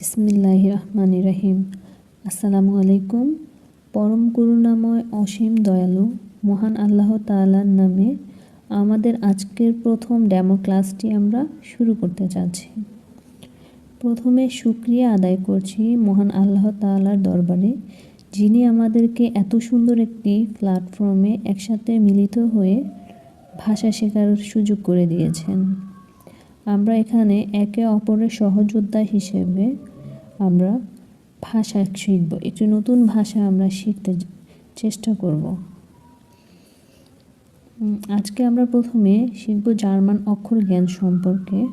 বিসমিল্লাহ রহমান রাহিম আসসালামু আলাইকুম। পরম করুণাময়, অসীম দয়ালু, মহান আল্লাহ তাআলার নামে আমাদের আজকের প্রথম ডেমো ক্লাসটি আমরা শুরু করতে যাচ্ছি। প্রথমে শুক্রিয়া আদায় করছি মহান আল্লাহ তাআলার দরবারে, যিনি আমাদেরকে এত সুন্দর একটি প্ল্যাটফর্মে একসাথে মিলিত হয়ে ভাষা শেখার সুযোগ করে দিয়েছেন। আমরা এখানে একে অপরের সহযোদ্ধা হিসেবে আমরা ভাষা শিখব। একটি নতুন ভাষা আমরা শিখতে চেষ্টা করব। আজকে আমরা প্রথমে শিখব জার্মান অক্ষর জ্ঞান সম্পর্কে।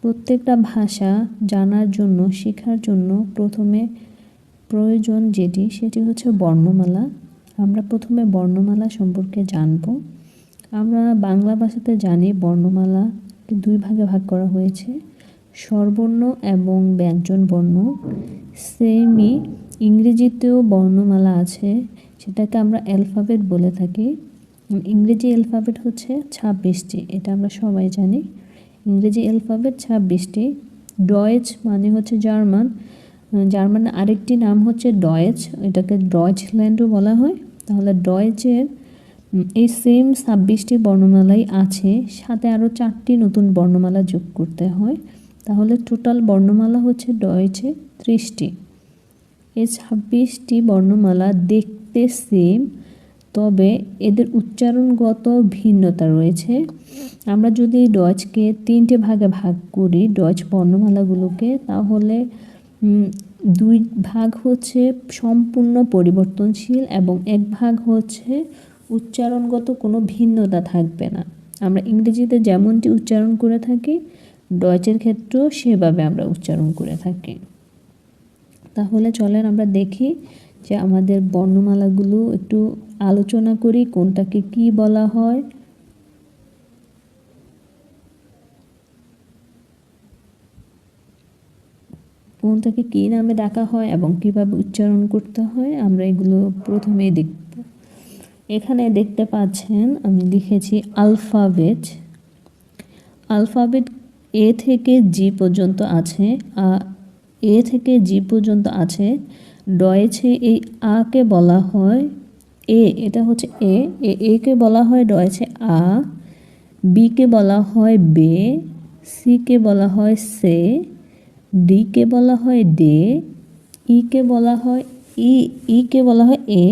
প্রত্যেকটা ভাষা জানার জন্য, শেখার জন্য প্রথমে প্রয়োজন যেটি, সেটি হচ্ছে বর্ণমালা। আমরা প্রথমে বর্ণমালা সম্পর্কে জানব। আমরা বাংলা ভাষাতে জানি বর্ণমালা দুই ভাগে ভাগ করা হয়েছে। স্বরবর্ণ এবং ব্যঞ্জন বর্ণ। সেমই ইংরেজিতেও বর্ণমালা আছে, সেটাকে আমরা অ্যালফাবেট বলে থাকি। ইংরেজি অ্যালফাবেট হচ্ছে ছাব্বিশটি, এটা আমরা সবাই জানি। ইংরেজি অ্যালফাবেট ছাব্বিশটি, ডয়েচ মানে হচ্ছে জার্মান। জার্মানের আরেকটি নাম হচ্ছে ডয়েচ, এটাকে ডয়েচল্যান্ডও বলা হয়। তাহলে ডয়েচের এই সেম ছাব্বিশটি বর্ণমালাই আছে, সাথে আরও চারটি নতুন বর্ণমালা যোগ করতে হয়। তাহলে টোটাল বর্ণমালা হচ্ছে ডয়েছে ত্রিশটি। এই ছাব্বিশটি বর্ণমালা দেখতে সেম তবে এদের উচ্চারণগত ভিন্নতা রয়েছে। আমরা যদি ডয়েচকে তিনটে ভাগে ভাগ করি, ডয়েচ বর্ণমালাগুলোকে, তাহলে দুই ভাগ হচ্ছে সম্পূর্ণ পরিবর্তনশীল এবং এক ভাগ হচ্ছে উচ্চারণগত কোনো ভিন্নতা থাকবে না। আমরা ইংরেজিতে যেমনটি উচ্চারণ করে থাকি ডয়েচের ক্ষেত্রেও সেভাবে আমরা উচ্চারণ করে থাকি। তাহলে চলেন আমরা দেখি যে আমাদের বর্ণমালাগুলো একটু আলোচনা করি, কোনটাকে কি বলা হয়। কোনটাকে কী নামে ডাকা হয় এবং কীভাবে উচ্চারণ করতে হয়, আমরা এগুলো প্রথমেই দেখব। এখানে দেখতে পাচ্ছেন, আমি লিখেছি আলফাবেট। আলফাবেট এ থেকে জি পর্যন্ত আছে, আ, এ থেকে জি পর্যন্ত আছে, ডয়েছে এই আকে বলা হয়, এ, এটা হচ্ছে এ একে বলা হয় ডয়েছে আ বিকে বলা হয় বে সিকে বলা হয় সে ডিকে বলা হয় ডে ইকে বলা হয় ই ইকে বলা হয় এ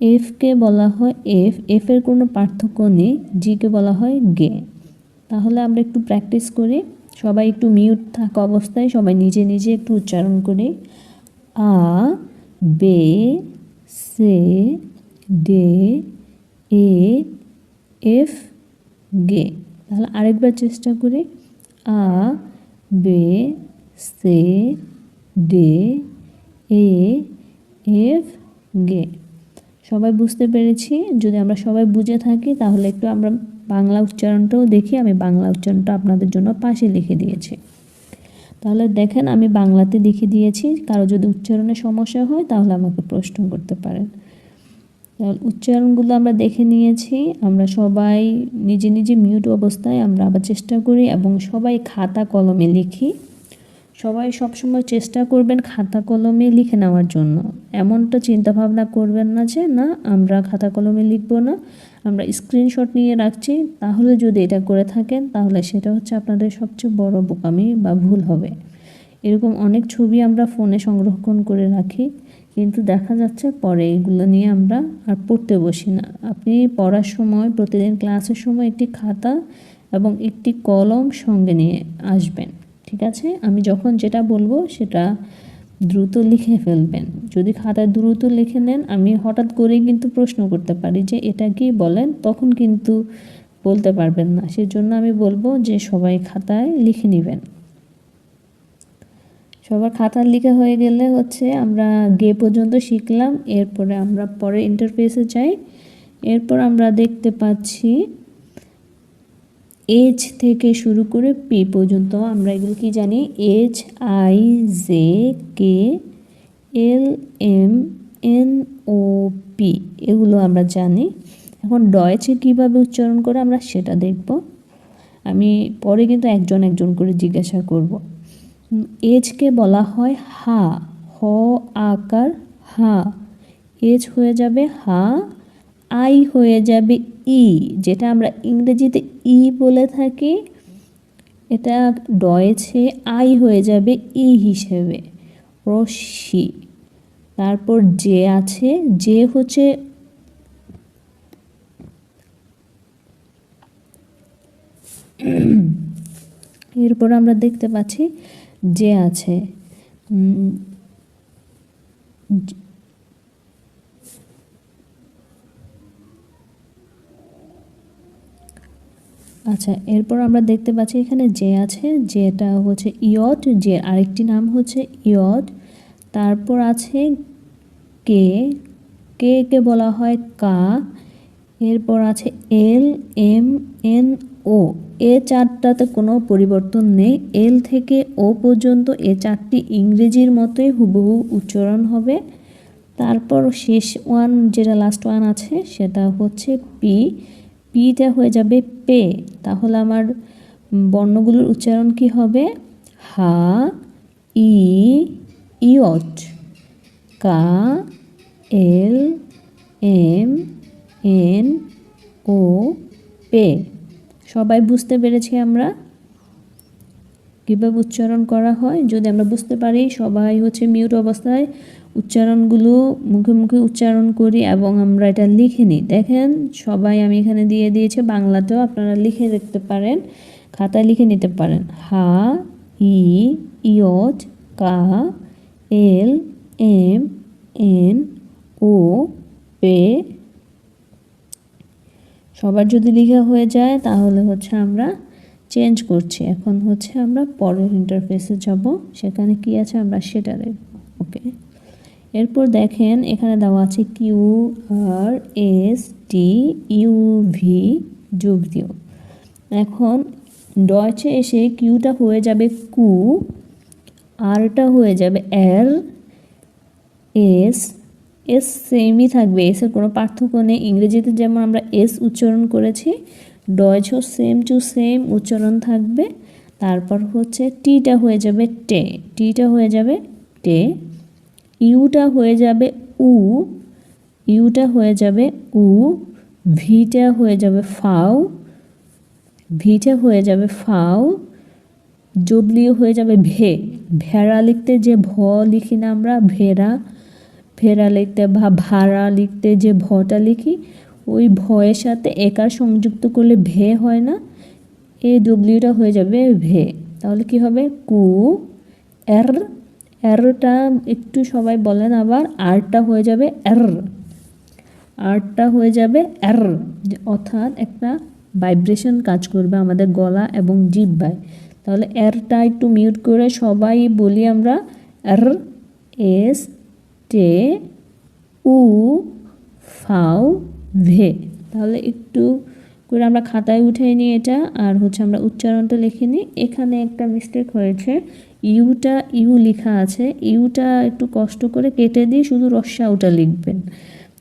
এফকে বলা হয় এফ এফের কোনো পার্থক্য নেই জিকে বলা হয় গে। তাহলে আমরা একটু প্র্যাকটিস করি। সবাই একটু মিউট থাকা অবস্থায় সবাই নিজে নিজে একটু উচ্চারণ করি। আ, বে, সে, ডে, এ, এফ, গে। তাহলে আরেকবার চেষ্টা করি। আ, বে, সে, ডে, এ, এফ, গে। সবাই বুঝতে পেরেছি? যদি আমরা সবাই বুঝে থাকি তাহলে একটু আমরা বাংলা উচ্চারণটাও দেখি আমি বাংলা উচ্চারণটা আপনাদের জন্য পাশে লিখে দিয়েছি। তাহলে দেখেন আমি বাংলাতে লিখে দিয়েছি, কারও যদি উচ্চারণে সমস্যা হয় তাহলে আমাকে প্রশ্ন করতে পারেন। তাহলে উচ্চারণগুলো আমরা দেখে নিয়েছি, আমরা সবাই নিজে নিজে মিউট অবস্থায় আমরা আবার চেষ্টা করি এবং সবাই খাতা কলমে লিখি। সবাই সবসময় চেষ্টা করবেন খাতা কলমে লিখে নেওয়ার জন্য। এমনটা চিন্তা ভাবনা করবেন না যে, না, আমরা খাতা কলমে লিখব না, আমরা স্ক্রিনশট নিয়ে রাখছি। তাহলে যদি এটা করে থাকেন, তাহলে সেটা হচ্ছে আপনাদের সবচেয়ে বড় বোকামি বা ভুল হবে। এরকম অনেক ছবি আমরা ফোনে সংরক্ষণ করে রাখি, কিন্তু দেখা যাচ্ছে পরে এগুলো নিয়ে আমরা আর পড়তে বসি না। আপনি পড়ার সময়, প্রতিদিন ক্লাসের সময় একটি খাতা এবং একটি কলম সঙ্গে নিয়ে আসবেন, ঠিক আছে? আমি যখন যেটা বলব সেটা দ্রুত লিখে ফেলবেন। যদি খাতায় দ্রুত লিখে নেন, আমি হঠাৎ করেই কিন্তু প্রশ্ন করতে পারি যে, এটা কি বলেন? তখন কিন্তু বলতে পারবেন না। সেজন্য আমি বলব যে, সবাই খাতায় লিখে নেবেন। সবার খাতা লিখে হয়ে গেলে হচ্ছে আমরা গে পর্যন্ত শিখলাম। এরপরে আমরা পরে ইন্টারফেসে যাই। এরপর আমরা দেখতে পাচ্ছি এইচ থেকে শুরু করে পি পর্যন্ত আমরা এগুলো কি জানি? H I J K L M N O P এগুলো আমরা জানি। এখন ডয়েছে কীভাবে উচ্চারণ করে আমরা সেটা দেখব। আমি পরে কিন্তু একজন একজন করে জিজ্ঞাসা করব। এজকে বলা হয় হা, হ, আকার, হা। এজ হয়ে যাবে হা আই হয়ে যাবে ই, যেটা আমরা ইংরেজিতে ই বলে থাকি, এটা ডয়েছে আই হয়ে যাবে ই হিসেবে, রশ্মি। তারপর যে আছে যে হচ্ছে এরপর আমরা দেখতে পাচ্ছি যে আছে আচ্ছা এরপর আমরা দেখতে পাচ্ছি এখানে যে আছে, যেটা হচ্ছে ইয়ট যে আরেকটি নাম হচ্ছে ইয়ট তারপর আছে কে কে কে বলা হয় কা। এরপর আছে এল, এম, এন, ও। এ চারটাতে কোনো পরিবর্তন নেই। এল থেকে ও পর্যন্ত এ চারটি ইংরেজির মতোই হুবহু উচ্চারণ হবে। তারপর শেষ ওয়ান যেটা লাস্ট ওয়ান আছে, সেটা হচ্ছে পি। পিটা হয়ে যাবে পে। তাহলে আমার বর্ণগুলোর উচ্চারণ কি হবে? হা, ই, ইয়ট, কা, এল, এম, এন, ও, পে। সবাই বুঝতে পেরেছি আমরা? কীভাবে উচ্চারণ করা হয়? যদি আমরা বুঝতে পারি, সবাই হচ্ছে মিউট অবস্থায় উচ্চারণগুলো মুখে মুখে উচ্চারণ করি এবং আমরা এটা লিখে নিই। দেখেন, সবাই আমি এখানে দিয়ে দিয়েছি, বাংলাতেও আপনারা লিখে দেখতে পারেন, খাতায় লিখে নিতে পারেন। হা, ই, ইয়ট, কা, এল, এম, এন, ও, পে। সবার যদি লেখা হয়ে যায়, তাহলে হচ্ছে আমরা চেঞ্জ করছি। এখন হচ্ছে আমরা পরের ইন্টারফেসে যাব। সেখানে কি আছে? আমরা সেটা দেখব। ওকে এরপর দেখেন, এখানে দেওয়া আছে Q R S T U V যোগ দিও। এখন ডয়চে এসে কিউটা হয়ে যাবে কু আরটা হয়ে যাবে এল এস এস সেমই থাকবে। এসের কোনো পার্থক্য নেই। ইংরেজিতে যেমন আমরা এস উচ্চারণ করেছি ডয়চও সেম টু সেম উচ্চারণ থাকবে। তারপর হচ্ছে টিটা হয়ে যাবে টে টিটা হয়ে যাবে টে ইউটা হয়ে যাবে উ, ইউটা হয়ে যাবে উ, ভিটা হয়ে যাবে ফাউ ভিটা হয়ে যাবে ফাও, জবলিও হয়ে যাবে ভে। ভেড়া লিখতে যে ভ লিখি না আমরা, ভেড়া ভেড়া লিখতে বা ভাড়া লিখতে যে ভটা লিখি, ওই ভয়ের সাথে একার সংযুক্ত করলে ভে হয় না এ ডব্লিউটা হয়ে যাবে ভে। তাহলে কি হবে? কু, এর এরটা একটু সবাই বলেন আবার, আরটা হয়ে যাবে এর আরটা হয়ে যাবে এর অর্থাৎ একটা ভাইব্রেশন কাজ করবে আমাদের গলা এবং জিহ্বায় তাহলে এরটা একটু মিউট করে সবাই বলি আমরা এর এস টে উ ফাউ ভে। তাহলে একটু করে আমরা খাতায় উঠে নিই এটা, আর হচ্ছে আমরা উচ্চারণটা লিখে নিই। এখানে একটা মিস্টেক হয়েছে। ইউটা, ইউ লেখা আছে, ইউটা একটু কষ্ট করে কেটে দিয়ে শুধু রস্যাউটা লিখবেন।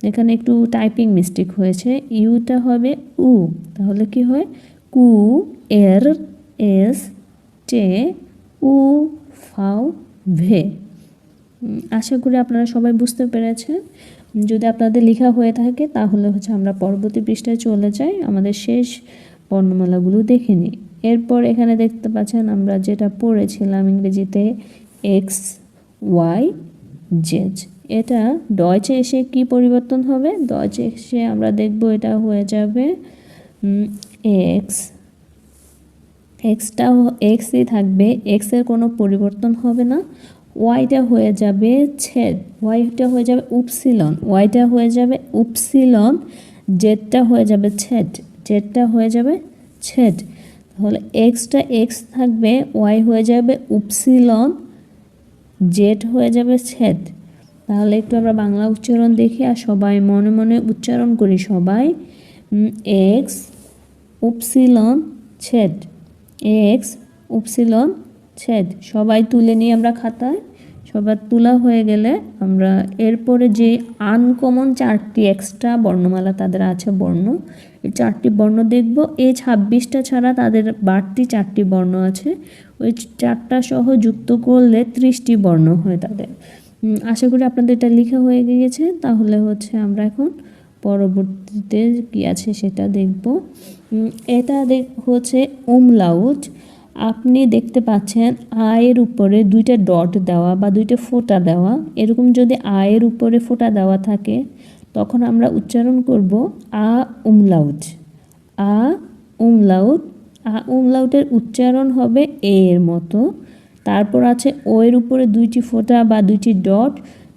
এখানে একটু টাইপিং মিস্টেক হয়েছে। ইউটা হবে উ, তাহলে কি হয়? কু, এর, এস, টে, উ, ফাউ, ভে। আশা করি আপনারা সবাই বুঝতে পেরেছেন। যদি আপনাদের লেখা হয়ে থাকে, তাহলে হচ্ছে আমরা পরবর্তী পৃষ্ঠায় চলে যাই। আমাদের শেষ বর্ণমালাগুলো দেখে নিই। এরপর এখানে দেখতে পাচ্ছেন আমরা যেটা পড়েছিলাম ইংরেজিতে এক্স ওয়াই জেড এটা ডয়চে এসে কি পরিবর্তন হবে? ডয়চে এসে আমরা দেখব এটা হয়ে যাবে এক্স এক্সটা এক্সই থাকবে এক্সের কোনো পরিবর্তন হবে না। ওয়াইটা হয়ে যাবে ছেদ ওয়াইটা হয়ে যাবে উপসিলন। ওয়াইটা হয়ে যাবে উপসিলন জেডটা হয়ে যাবে ছেদ জেডটা হয়ে যাবে ছেদ তাহলে এক্সটা এক্স থাকবে ওয়াই হয়ে যাবে উপসিলন জেড হয়ে যাবে ছেদ। তাহলে একটু আমরা বাংলা উচ্চারণ দেখি আর সবাই মনে মনে উচ্চারণ করি সবাই। এক্স উপসিলন ছেদ এক্স উপসিলন ছেদ। সবাই তুলে নিয়ে আমরা খাতায়। সবার তোলা হয়ে গেলে আমরা এরপরে যে আনকমন চারটি এক্সট্রা বর্ণমালা তাদের আছে বর্ণ, এই চারটি বর্ণ দেখব। এ ছাব্বিশটা ছাড়া তাদের বাড়তি চারটি বর্ণ আছে। ওই চারটা সহ যুক্ত করলে ত্রিশটি বর্ণ হয় তাদের। আশা করি আপনাদের এটা লেখা হয়ে গিয়েছে। তাহলে হচ্ছে আমরা এখন পরবর্তীতে কি আছে সেটা দেখব। এটা হচ্ছে উমলাউট আপনি দেখতে পাচ্ছেন আয়ের উপরে দুইটা ডট দেওয়া বা দুইটা ফোঁটা দেওয়া। এরকম যদি আয়ের উপরে ফোঁটা দেওয়া থাকে, তখন আমরা উচ্চারণ করব আ উমলাউট আ উমলাউট আ উমলাউটের উচ্চারণ হবে এ এর মতো। তারপর আছে ও এর উপরে দুইটি ফোঁটা বা দুইটি ডট।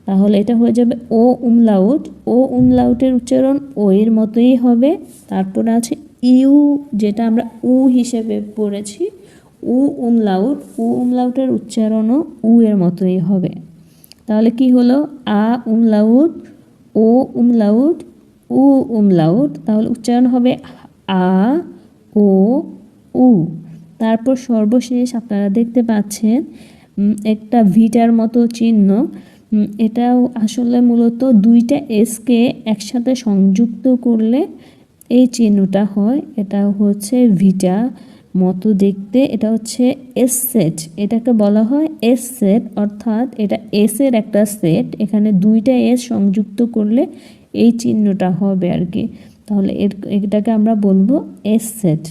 তাহলে এটা হয়ে যাবে ও উমলাউট ও উমলাউটের উচ্চারণ ও এর মতোই হবে। তারপর আছে ইউ, যেটা আমরা উ হিসেবে পড়েছি। উ উমলাউট, উ উমলাউটের উচ্চারণও উ এর মতোই হবে। তাহলে কি হলো? আ উমলাউট, ও উমলাউট, উ উমলাউট, তাহলে উচ্চারণ হবে আ, ও, উ। তারপর সর্বশেষ আপনারা দেখতে পাচ্ছেন একটা ভিটার মতো চিহ্ন এটাও আসলে মূলত দুইটা এসকে একসাথে সংযুক্ত করলে এই চিহ্নটা হয় এটা হচ্ছে ভিটা। মতো দেখতে এটা হচ্ছে এস সেট এটাকে বলা হয় এস সেট অর্থাৎ এটা এস এর একটা সেট এখানে দুইটা এস সংযুক্ত করলে এই চিহ্নটা হবে আর কি। তাহলে এর, এটাকে আমরা বলব এস সেট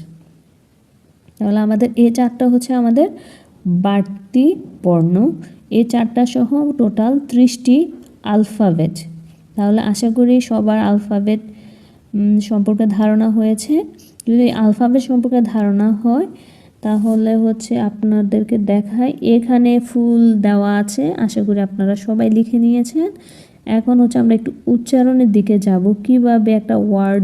তাহলে আমাদের এ চারটা হচ্ছে আমাদের বাড়তি বর্ণ। এ চারটা সহ টোটাল ত্রিশটি আলফাবেট তাহলে আশা করি সবার আলফাবেট সম্পর্কে ধারণা হয়েছে। যদি আলফাবেট সম্পর্কে ধারণা হয়, তাহলে হচ্ছে আপনাদেরকে দেখায়। এখানে ফুল দেওয়া আছে, আশা করি আপনারা সবাই লিখে নিয়েছেন। এখন হচ্ছে আমরা একটু উচ্চারণের দিকে যাব। কীভাবে একটা ওয়ার্ড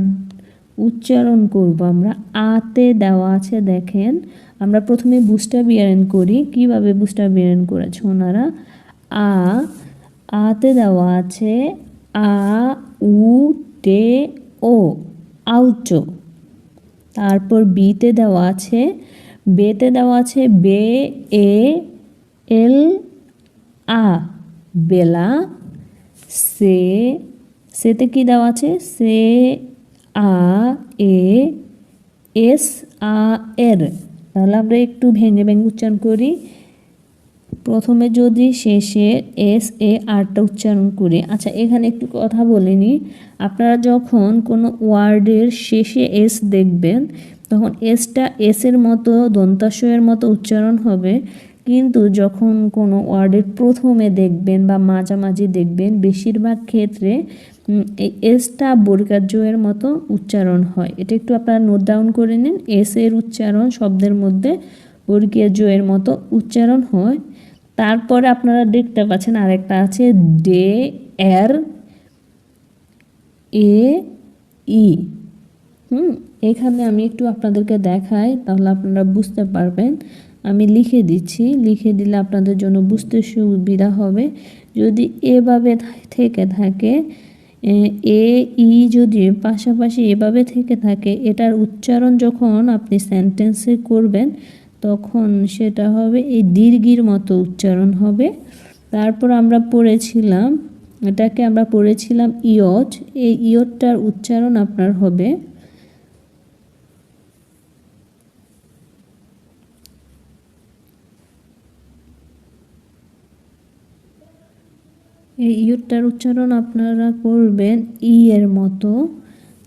উচ্চারণ করব? আমরা আতে দেওয়া আছে, দেখেন। আমরা প্রথমে বুস্টার বিয়ারেন করি। কীভাবে বুস্টার বিয়ারেন করেছে ওনারা? আ, আতে দেওয়া আছে, আ, উ টে ও আউটো তারপর বিতে দেওয়া আছে, বেতে দেওয়া আছে বে, এ, এল, আ, বেলা, সে, সেতে কি দেওয়া আছে? সে, আ, এ, এস, আ, এর। তাহলে আমরা একটু ভেঙে ভেঙে উচ্চারণ করি। প্রথমে যদি শেষে এস, এ, আরটা উচ্চারণ করি। আচ্ছা এখানে একটু কথা বলিনি আপনারা যখন কোনো ওয়ার্ডের শেষে এস দেখবেন, তখন এসটা এসের মতো দন্তাশয়ের মতো উচ্চারণ হবে। কিন্তু যখন কোনো ওয়ার্ডের প্রথমে দেখবেন বা মাঝামাঝি দেখবেন, বেশিরভাগ ক্ষেত্রে এই এসটা বর্গার জয়ের মতো উচ্চারণ হয়। এটা একটু আপনারা নোট ডাউন করে নিন। এস এর উচ্চারণ শব্দের মধ্যে বর্গীয় জয়ের মতো উচ্চারণ হয়। তারপরে আপনারা দেখতে পাচ্ছেন আরেকটা আছে ডে, এর, এ, ই। হুম, এখানে আমি একটু আপনাদেরকে দেখাই, তাহলে আপনারা বুঝতে পারবেন। আমি লিখে দিচ্ছি, লিখে দিলে আপনাদের জন্য বুঝতে সুবিধা হবে। যদি এভাবে থেকে থাকে, এ ই যদি পাশাপাশি এভাবে থেকে থাকে, এটার উচ্চারণ যখন আপনি সেন্টেন্সে করবেন তখন সেটা হবে এই দীর্ঘির মতো উচ্চারণ হবে। তারপর আমরা পড়েছিলাম, এটাকে আমরা পড়েছিলাম ইয়ট এই ইয়টটার উচ্চারণ আপনার হবে এই ইয়টটার উচ্চারণ আপনারা করবেন ই এর মতো।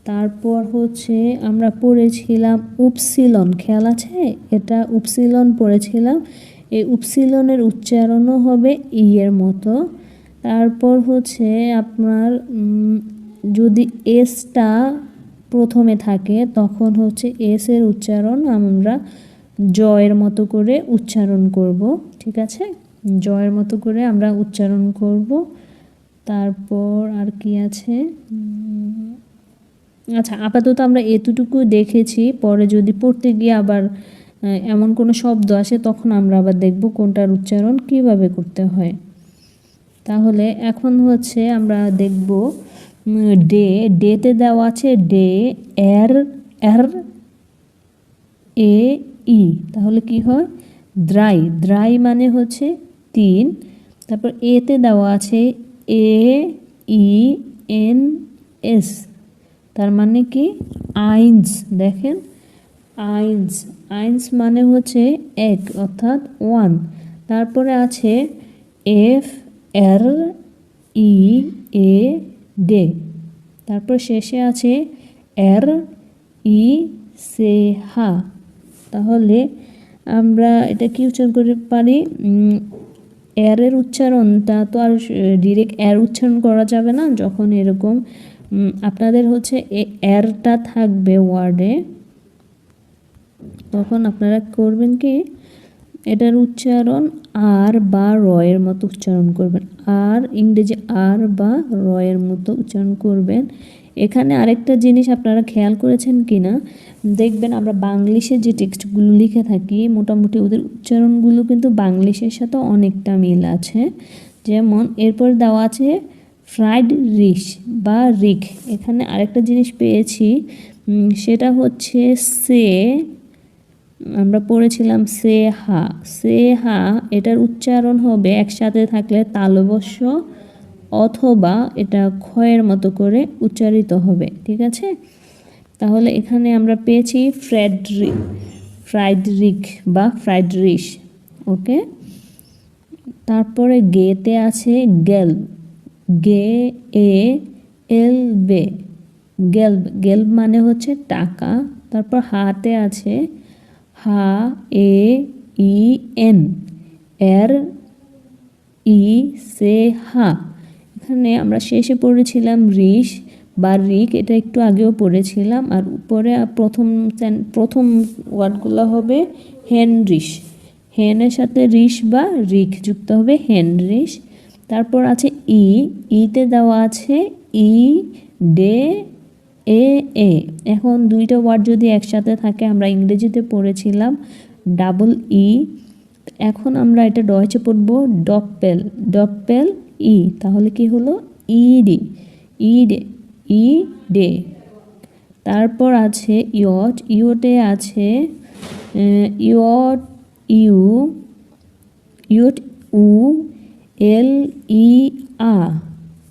তারপর হচ্ছে আমরা পড়েছিলাম উপসিলন। খেয়াল আছে? এটা উপসিলন পড়েছিলাম। এই উপসিলনের উচ্চারণও হবে ইয়ের মতো। তারপর হচ্ছে আপনার যদি এসটা প্রথমে থাকে, তখন হচ্ছে এস এর উচ্চারণ আমরা জয়ের মতো করে উচ্চারণ করব। ঠিক আছে? জয়ের মতো করে আমরা উচ্চারণ করব। তারপর আর কি আছে? আচ্ছা আপাতত আমরা এতটুকু দেখেছি, পরে যদি পড়তে গিয়ে আবার এমন কোনো শব্দ আসে, তখন আমরা আবার দেখব কোনটার উচ্চারণ কীভাবে করতে হয়। তাহলে এখন হচ্ছে আমরা দেখব ডে, ডেতে দেওয়া আছে ডে, এর এর, এ, ই। তাহলে কি হয়? দ্রাই দ্রাই মানে হচ্ছে তিন। তারপর এতে দেওয়া আছে এ, ই, এন, এস। তার মানে কি? আইনস, দেখেন? আইনস আইনস মানে হচ্ছে এক, অর্থাৎ ওয়ান। তারপরে আছে এফ, এর, ই, এ ডে তারপর শেষে আছে এর, ই, সে, হা। তাহলে আমরা এটা কি উচ্চারণ করতে পারি? এর উচ্চারণটা তো আর ডিরেক্ট এর উচ্চারণ করা যাবে না, যখন এরকম আপনাদের হচ্ছে এরটা থাকবে ওয়ার্ডে। তখন আপনারা করবেন কি? এটার উচ্চারণ আর বা রয়ের মতো উচ্চারণ করবেন। আর ইংরেজি আর বা রয়ের মতো উচ্চারণ করবেন। এখানে আরেকটা জিনিস আপনারা খেয়াল করেছেন কি না দেখবেন আমরা বাংলিশে যে টেক্সটগুলো লিখে থাকি, মোটামুটি ওদের উচ্চারণগুলো কিন্তু বাংলিশের সাথে অনেকটা মিল আছে। যেমন এরপর দেওয়া আছে ফ্রাইড রিশ বা রিক এখানে আরেকটা জিনিস পেয়েছি সেটা হচ্ছে সে, আমরা পড়েছিলাম সে হা। সে হা, এটার উচ্চারণ হবে একসাথে থাকলে তালবস্য অথবা এটা ক্ষয়ের মতো করে উচ্চারিত হবে, ঠিক আছে? তাহলে এখানে আমরা পেয়েছি ফ্রেডরিক ফ্রাইডরিক বা ফ্রাইডরিশ ওকে? তারপরে গেতে আছে গেল। গে এ গেলব গেলব মানে হচ্ছে টাকা, তারপর হাতে আছে হা এ ই এন এর ই সে হা এখানে আমরা শেষে পড়েছিলাম রিশ বা রিক, এটা একটু আগেও পড়েছিলাম, আর উপরে প্রথম প্রথম ওয়ার্ডগুলো হবে হেনরিশ হেনের সাথে রিশ বা রিক যুক্ত হবে হেনরিশ তারপর আছে ই, ইতে দেওয়া আছে ই, ডে, এ এ। এখন দুইটা ওয়ার্ড যদি একসাথে থাকে, আমরা ইংরেজিতে পড়েছিলাম, ডাবল ই। এখন আমরা এটা ডয়েচে পড়ব ডপেল ডপেল ই। তাহলে কি হলো? ই ডে ই ডে ই ডে। তারপর আছে ইয়ট, ইয়টে আছে ইয়ট, ইউ, ইয়ট, উ এল ই আ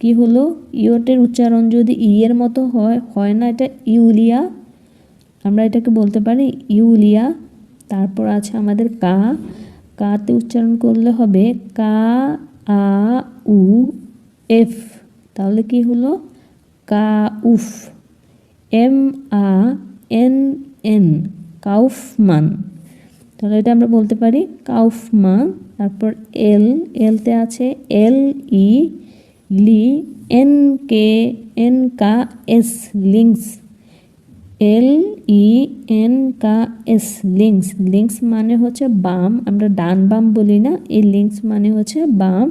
কি হলো? ইয়টের উচ্চারণ যদি ই এর মতো হয় হয় না এটা ইউলিয়া? আমরা এটাকে বলতে পারি ইউলিয়া। তারপর আছে আমাদের কা। কাতে উচ্চারণ করলে হবে কা আ উ এফ তাহলে কি হলো? কা উফ এম আ এন এন কাউফমান। তাহলে এটা আমরা বলতে পারি কাউফমান তারপর এল, এলতে আছে এল ই, লি, N K, N K, S links L I, N K, S links links মানে হচ্ছে বাম, আমরা ডান বাম বলি না, এই লিঙ্কস মানে হচ্ছে বাম।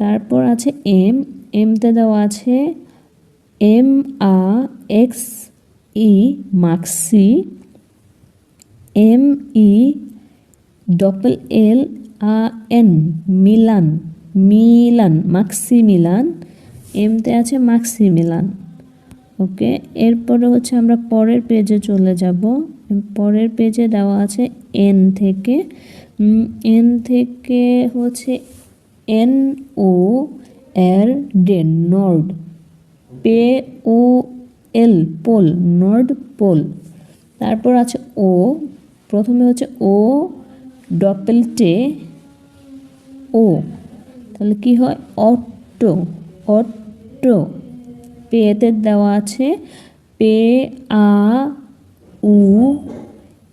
তারপর আছে এম, এমতে দেওয়া আছে M A X I Maxi M I double L A N Milan Milan Maxi Milan এমতে আছে মাক্সি মিলান ওকে এরপরে হচ্ছে আমরা পরের পেজে চলে যাব। পরের পেজে দেওয়া আছে এন থেকে এন থেকে হচ্ছে এন ও এর ডে নর্ড পে ও এল পোল নর্ড পোল তারপর আছে ও প্রথমে হচ্ছে ও ডপেল টে ও। তাহলে কি হয়? Auto auto. পেতে দেওয়া আছে পে, আ, উ,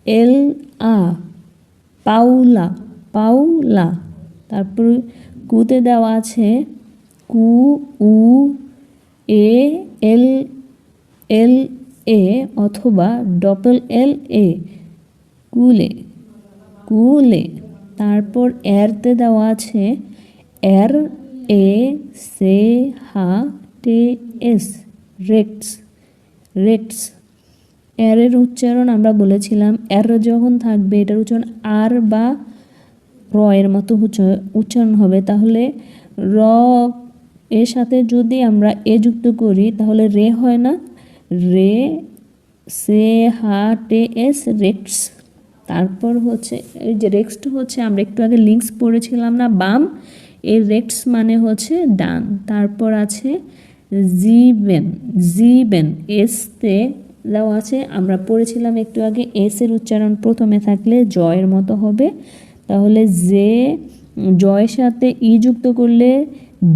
এল, আ। পাউলা পাউলা তারপর কুতে দেওয়া আছে কু, উ, এ, এল এল, এ অথবা ডবল এল, এ। কুলে কুলে, তারপর এরতে দেওয়া আছে এর, এ, সে, হা, টে, এস, রেক্টস রেক্টস। এরের উচ্চারণ আমরা বলেছিলাম, এর যখন থাকবে, এটার উচ্চারণ আর বা র এর মতো উচ্চ- উচ্চারণ হবে। তাহলে র এর সাথে যদি আমরা এ যুক্ত করি, তাহলে রে হয় না? রে, সে, হা, টে, এস, রেক্টস। তারপর হচ্ছে, এই যে রেক্সট হচ্ছে, আমরা একটু আগে লিঙ্কস পড়েছিলাম না, বাম, এই রেক্টস মানে হচ্ছে ডান। তারপর আছে জিবেন জিবেন এসতে দেওয়া আছে, আমরা পড়েছিলাম একটু আগে এস এর উচ্চারণ প্রথমে থাকলে জয়ের মতো হবে। তাহলে জে জয়ের সাথে ই যুক্ত করলে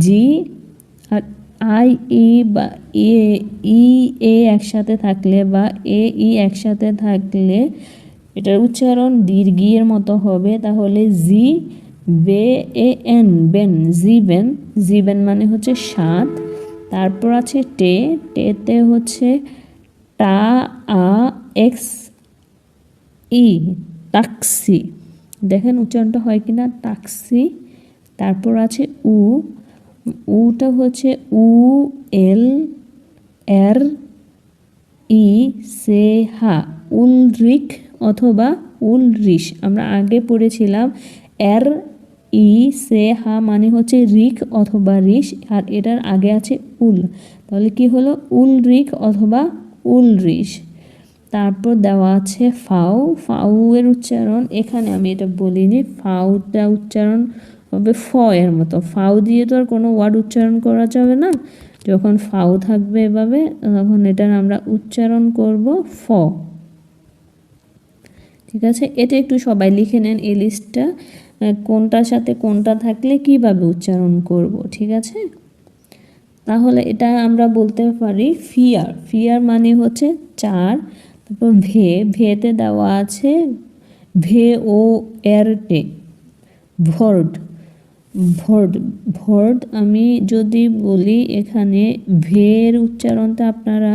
জি আর আই ই বা এ ই এ একসাথে থাকলে বা এ ই একসাথে থাকলে এটার উচ্চারণ দীর্ঘিয়ের মতো হবে, তাহলে G B E N ben G ben G ben মানে হচ্ছে সাত, তারপর আছে টে, টেতে হচ্ছে টা আ এক্স ই টাক্সি দেখেন উচ্চারণটা হয় কি না টাক্সি তারপর আছে উ, উটা হচ্ছে উ এল এর ই সে হা উলরিক অথবা উল উলরিশ। আমরা আগে পড়েছিলাম এর ই সে হা মানে হচ্ছে রিক অথবা রিশ, আর এটার আগে আছে উল। তাহলে কি হলো? উল রিক অথবা উলরিশ। তারপর দেওয়া আছে ফাউ। ফাউ এর উচ্চারণ, এখানে আমি এটা বলিনি, ফাউটা উচ্চারণ হবে ফ এর মতো। ফাউ দিয়ে তো আর কোনো ওয়ার্ড উচ্চারণ করা যাবে না। যখন ফাউ থাকবে এভাবে, তখন এটার আমরা উচ্চারণ করব ফ। ঠিক আছে? এটা একটু সবাই লিখে নেন এই লিস্টটা কোনটার সাথে কোনটা থাকলে কীভাবে উচ্চারণ করব, ঠিক আছে? তাহলে এটা আমরা বলতে পারি ফিয়ার ফিয়ার মানে হচ্ছে চার, তারপর ভে, ভেতে দেওয়া আছে, ভে ও এরটে ভর্ড ভর্ড ভর্ড আমি যদি বলি এখানে ভের উচ্চারণটা আপনারা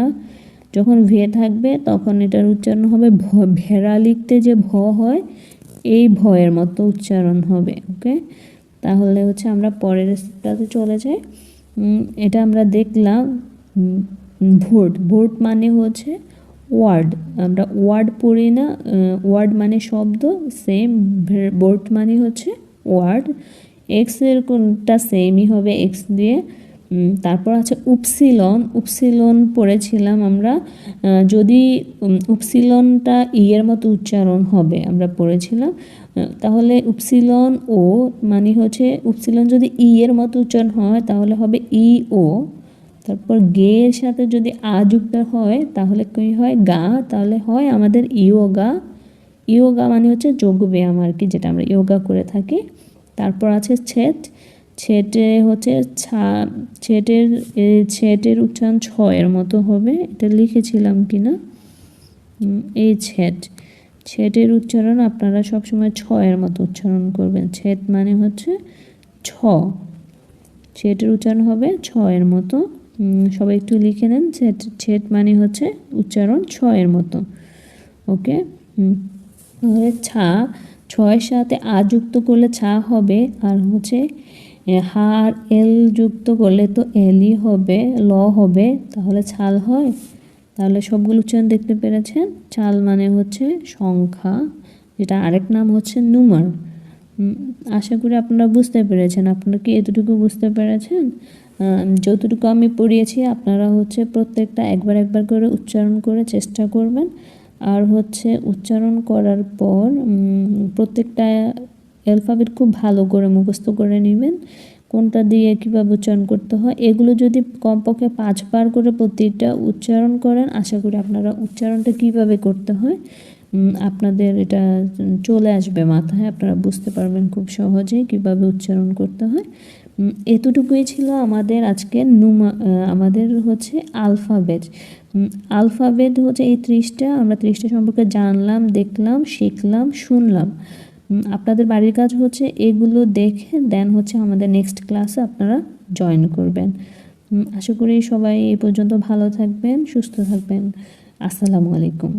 যখন ভে থাকবে, তখন এটার উচ্চারণ হবে ভেড়া লিখতে যে ভ হয়, এই ভয়ের মতো উচ্চারণ হবে, ওকে? তাহলে হচ্ছে আমরা পরের স্টেপটাতে চলে যাই। এটা আমরা দেখলাম ভোট ভোট মানে হচ্ছে ওয়ার্ড, আমরা ওয়ার্ড পড়ি না ওয়ার্ড মানে শব্দ, সেম বোর্ড মানে হচ্ছে ওয়ার্ড এক্সের কোনটা সেমই হবে, এক্স দিয়ে তারপর আছে উপসিলন। উপসিলন পড়েছিলাম আমরা যদি উপসিলনটা ইয়ের মতো উচ্চারণ হবে, আমরা পড়েছিলাম তাহলে উপসিলন ও মানে হচ্ছে, উপসিলন যদি ই এর মতো উচ্চারণ হয়, তাহলে হবে ই ও। তারপর গে এর সাথে যদি আ যুক্ত হয়, তাহলে কী হয়? গা। তাহলে হয় আমাদের ইয়োগা। ইয়োগা মানে হচ্ছে যোগ ব্যায়াম আর কি, যেটা আমরা ইয়োগা করে থাকি। তারপর আছে ছেট ছেটে হচ্ছে ছা, ছেটের ছেটের উচ্চারণ ছয়ের মতো হবে। এটা লিখেছিলাম কি না এই ছেট। ছেটের উচ্চারণ আপনারা সবসময় ছয়ের মতো উচ্চারণ করবেন। ছেট মানে হচ্ছে ছ। ছেটের উচ্চারণ হবে ছয়ের মতো। সবাই একটু লিখে নেন। ছেট ছেট মানে হচ্ছে উচ্চারণ ছয়ের মতো। ওকে? ছা, ছয়ের সাথে আ যুক্ত করলে ছা হবে। আর হচ্ছে হার এল যুক্ত করলে তো এলই হবে, ল হবে, তাহলে ছাল হয়। তাহলে সবগুলো উচ্চারণ দেখতে পেরেছেন? চাল মানে হচ্ছে সংখ্যা, যেটা আরেক নাম হচ্ছে নুমার। আশা করি আপনারা বুঝতে পেরেছেন। আপনারা কি এতটুকু বুঝতে পেরেছেন? যতটুকু আমি পড়িয়েছি, আপনারা হচ্ছে প্রত্যেকটা একবার একবার করে উচ্চারণ করে চেষ্টা করবেন। আর হচ্ছে উচ্চারণ করার পর প্রত্যেকটা অ্যালফাবেট খুব ভালো করে মুখস্থ করে নেবেন। কোনটা দিয়ে কীভাবে উচ্চারণ করতে হয়, এগুলো যদি কমপক্ষে পাঁচবার করে প্রতিটা উচ্চারণ করেন, আশা করি আপনারা উচ্চারণটা কীভাবে করতে হয় আপনাদের এটা চলে আসবে মাথায়। আপনারা বুঝতে পারবেন খুব সহজেই কীভাবে উচ্চারণ করতে হয়। এতটুকুই ছিল আমাদের আজকে নুমা আমাদের হচ্ছে আলফাবেট। আলফাবেট হচ্ছে এই ত্রিশটা, আমরা ত্রিশটা সম্পর্কে জানলাম, দেখলাম, শিখলাম, শুনলাম। আপনাদের বাড়ির কাজ হচ্ছে এগুলো দেখে দেন হচ্ছে আমাদের নেক্সট ক্লাসে আপনারা জয়েন করবেন। আশা করি সবাই এ পর্যন্ত ভালো থাকবেন, সুস্থ থাকবেন। আসসালামু আলাইকুম।